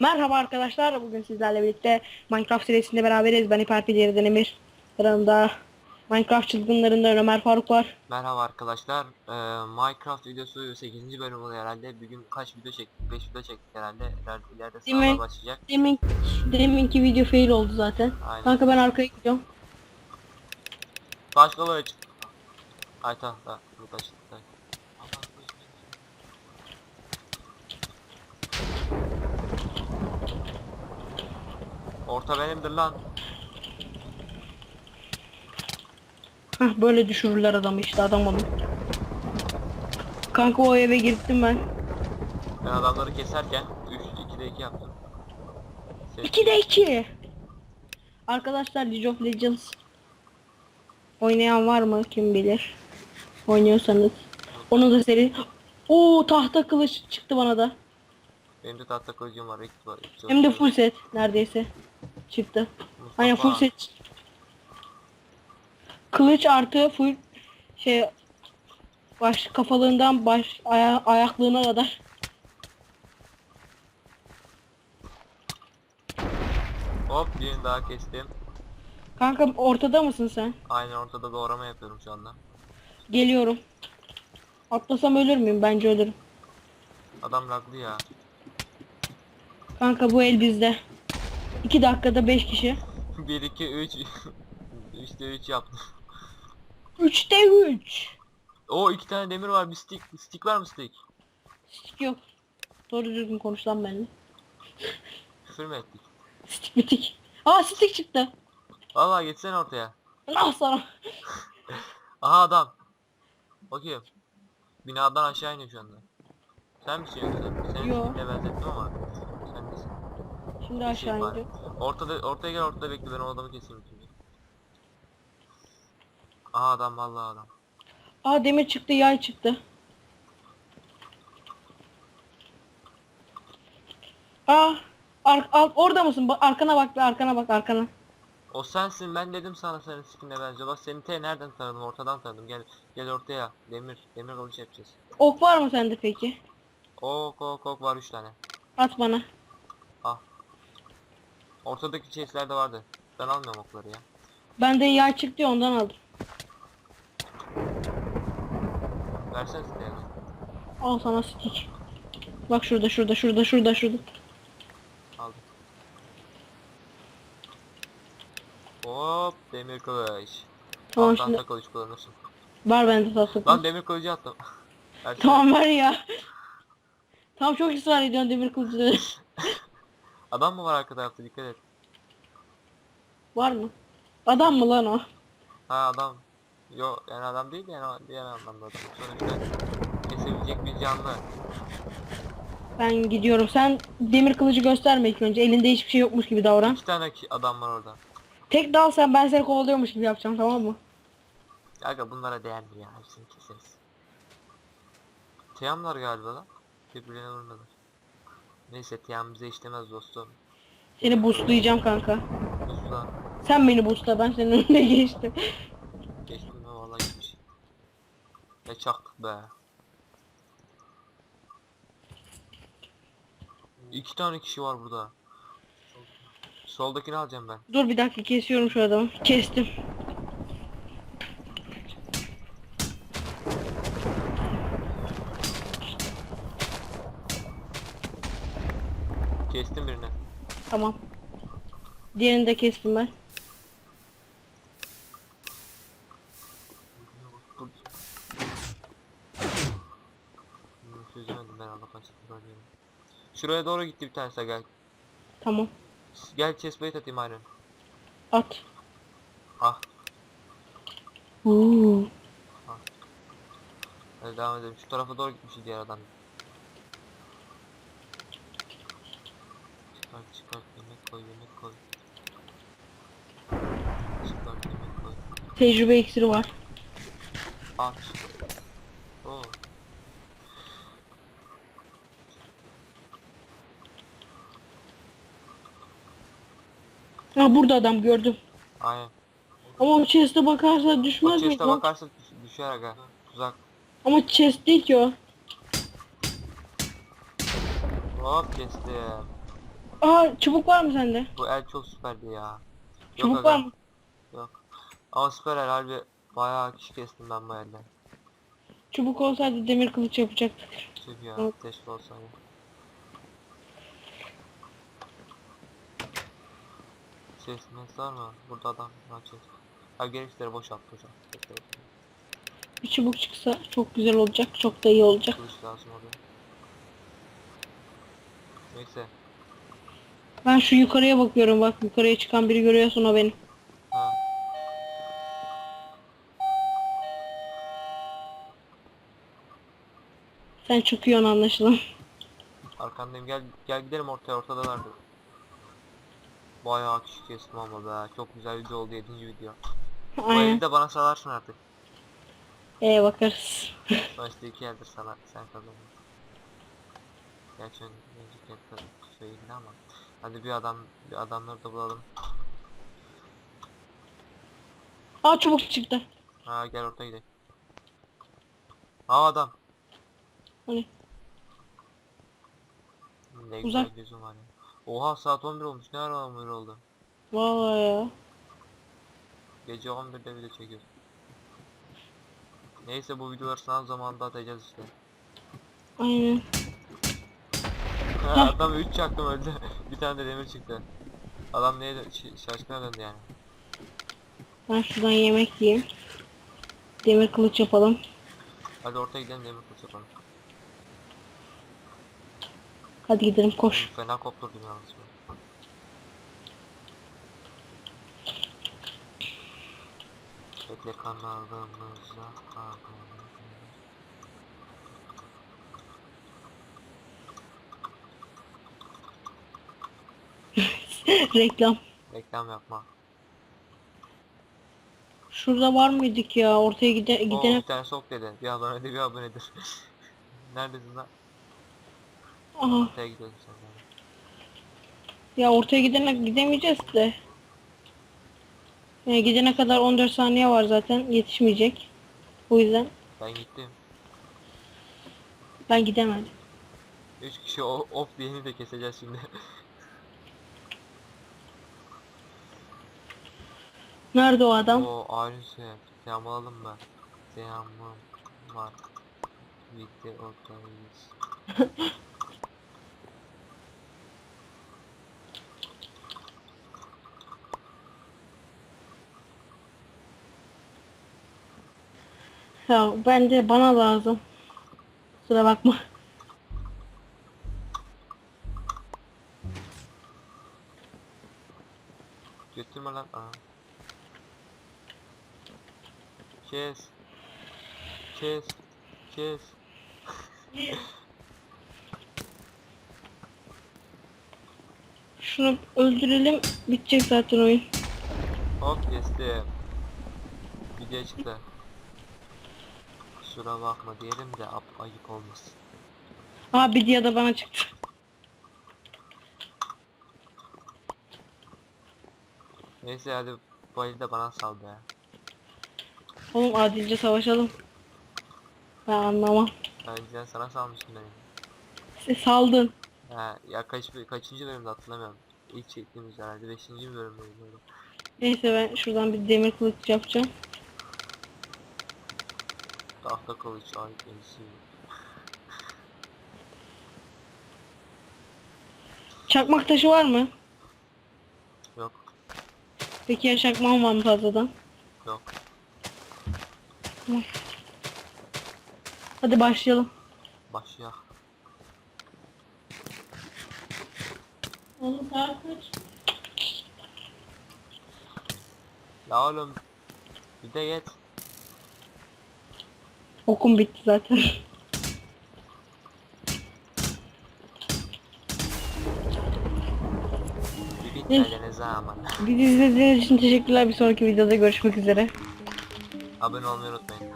Merhaba arkadaşlar. Bugün sizlerle birlikte Minecraft serisinde beraberiz. Ben Hiperpileri'den Emir. Yanımda Minecraft çılgınlarından Ömer Faruk var. Merhaba arkadaşlar. Ee, Minecraft videosu 8. bölüm oluyor herhalde. Bugün kaç video çektik? 5 video çektik herhalde. Herhalde ileride sınavlar başlayacak. Demin, deminki video fail oldu zaten. Aynen. Kanka ben arkaya gidiyorum. Taş kılıç. Ay tamam tamam. Bu Orta benimdir lan. Hah böyle düşürürler adamı işte adam olun. Kanka o eve girdim ben. Ben adamları keserken 3 2'de 2 yaptım. Ses- 2'de 2. Arkadaşlar League of Legends oynayan var mı kim bilir. Oynuyorsanız. Onu da seri. Oo tahta kılıç çıktı bana da. Benim de tahta kılıcım var. ilk var. ilk Hem de var. full set neredeyse çıktı. Aynen full set. Kılıç artı full şey baş kafalığından baş aya, ayaklığına kadar. Hop birini daha kestim. Kanka ortada mısın sen? Aynen ortada doğrama yapıyorum şu anda. Geliyorum. Atlasam ölür müyüm? Bence ölürüm. Adam laglı ya. Kanka bu el bizde. 2 dakikada 5 kişi. 1 2 3 3'te 3 yaptım. 3'te 3. O iki tane demir var. Bir stick. Stick var mı stick? Stik yok. Doğru düzgün konuş lan benimle. Küfür mü ettik? Stik bitik. Aa stik çıktı. Valla geçsene ortaya. Allah sana. Aha adam. Bakayım. Binadan aşağı iniyor şu anda. Sen misin yoksa? Seni Yo. benzettim ama. Şimdi Bir aşağı şey var. Ortada, ortaya gel ortada bekle ben o adamı keseyim şimdi. Aha adam vallahi adam. Aa demir çıktı yay çıktı. Aa ar ar- orada mısın? Ba- arkana bak bir arkana bak arkana. O sensin ben dedim sana senin skinle benziyor. Bak seni te nereden tanıdım ortadan tanıdım. Gel gel ortaya. Demir demir kılıç yapacağız. Ok var mı sende peki? Ok ok ok var 3 tane. At bana. Ortadaki chestlerde vardı. Ben almıyorum okları ya. Bende yay çıktı ya, ondan aldım. Versene siteye. Al sana stick. Bak şurada şurada şurada şurada şurada. Aldım. Hop demir kılıç. Tamam Alttan şimdi da kılıç kullanırsın. var bende tatlı. Lan demir kılıcı attım. Versene. Tamam ver ya. Tamam çok ısrar ediyorsun demir kılıcı. Adam mı var arka tarafta dikkat et. var mı? Adam mı lan o? Ha adam. Yo yani adam değil de yani o diğer anlamda adam. Sonuçta kesebilecek bir canlı. Ben gidiyorum. Sen demir kılıcı gösterme ilk önce. Elinde hiçbir şey yokmuş gibi davran. İki tane ki- adam var orada. Tek dal sen ben seni kovalıyormuş gibi yapacağım tamam mı? Aga bunlara değer mi ya? Hepsini keseriz. Tiyamlar galiba lan. Birbirine vurmadılar. Neyse tiyam bize işlemez dostum. Seni boostlayacağım kanka. Usta. Sen beni boostla ben senin önüne geçtim. Geçtim mi vallahi gitmiş. Ne çaktık be. İki tane kişi var burada. Soldakini alacağım ben. Dur bir dakika kesiyorum şu adamı. Kestim birini. Tamam. Diğerini de kestim ben. Şuraya doğru gitti bir tanesi gel. Tamam. Gel chestplate atayım aynen. At. Ah. Oo. Hadi devam edelim. Şu tarafa doğru gitmiş diğer adam. Çıkart çıkart yemek koy yemek koy. Çıkart yemek koy. Tecrübe iksiri var. Aç. Oo. Ha burada adam gördüm. Aynen. Ama o chest'e bakarsa O düşmez mi? chest'e lan? bakarsa düş- düşer aga. Tuzak. Ama chest değil ki o. Hop kestim. Aa çubuk var mı sende? Bu el çok süperdi ya. Çubuk var mı? Yok. Ama süper el harbi bayağı kişi kestim ben bu elden. Çubuk olsaydı demir kılıç yapacaktık. Tüh ya Evet. keşke olsaydı. Ses mes var mı? Burada adam açıyor. Ha gerekçeleri boşalt hocam. Bir çubuk çıksa çok güzel olacak. Çok da iyi olacak. Kılıç lazım oluyor. Neyse. Ben şu yukarıya bakıyorum bak. Yukarıya çıkan biri görüyorsun o benim. Ha. Sen çıkıyorsun anlaşılan. Arkandayım gel gel gidelim ortaya ortadalardı. Bayağı kişi kestim ama be. Çok güzel video oldu 7. video. Bu Aynen. evi de bana salarsın artık. Ee bakarız. Sonuçta iki eldir sana sen kazandın. Gerçi ön- önceki kazandı söyledi ama. Hadi bir adam bir adamları da bulalım. Aa çubuk çıktı. Ha gel ortaya gidelim. Ha adam. Hani? Ne Uzak. güzel gözüm var ya. Oha saat 11 olmuş. Ne ara 11 oldu? Vallahi ya. Gece 11'de video çekiyoruz. Neyse bu videoları sınav zamanında atacağız işte. Aynen. Adam 3 çaktım öldü. bir tane de demir çıktı. Adam neye şaşkına döndü yani. Ben şuradan yemek yiyeyim. Demir kılıç yapalım. Hadi ortaya gidelim demir kılıç yapalım. Hadi gidelim koş. Fena kopturdum yalnız. Bekle kanalımıza abone Reklam. Reklam yapma. Şurada var mıydık ya? Ortaya gide Oo, gidene bir tane sok dedi. Bir abonedir bir abonedir. Neredesin lan? Aha. Ortaya sen. yani. Ya ortaya gidene gidemeyeceğiz de. Yani gidene kadar 14 saniye var zaten. Yetişmeyecek. O yüzden Ben gittim. ben gidemedim. 3 kişi off diyeni de keseceğiz şimdi. Nerede o adam? o ayrı şey. Alalım mı? Selamım var. Videodayız. Ya ben de bana lazım. Kusura bakma. Götürme lan. Aa. Kes. Kes. Kes. Şunu öldürelim. Bitecek zaten oyun. Hop kestim. Video çıktı. Kusura bakma diyelim de ap ayıp olmasın. Aa diye de bana çıktı. Neyse hadi bu eli de bana sal be. Oğlum adilce savaşalım. Ben anlamam. Önceden sana salmıştım benim. Siz saldın. Ha, ya kaç kaçıncı bölümde hatırlamıyorum. İlk çektiğimiz herhalde 5. bölümdeydi böyle. Neyse ben şuradan bir demir kılıç yapacağım. Tahta kılıç ay ensi. Çakmak taşı var mı? Yok Peki ya çakmağın var mı fazladan? yok. Hadi başlayalım. Başlayak. Oğlum saat kaç? La oğlum. Bir de yet. Okum bitti zaten. Bir bitmedi ne zaman. Bizi izlediğiniz için teşekkürler. Bir sonraki videoda görüşmek üzere. Abone olmayı unutmayın.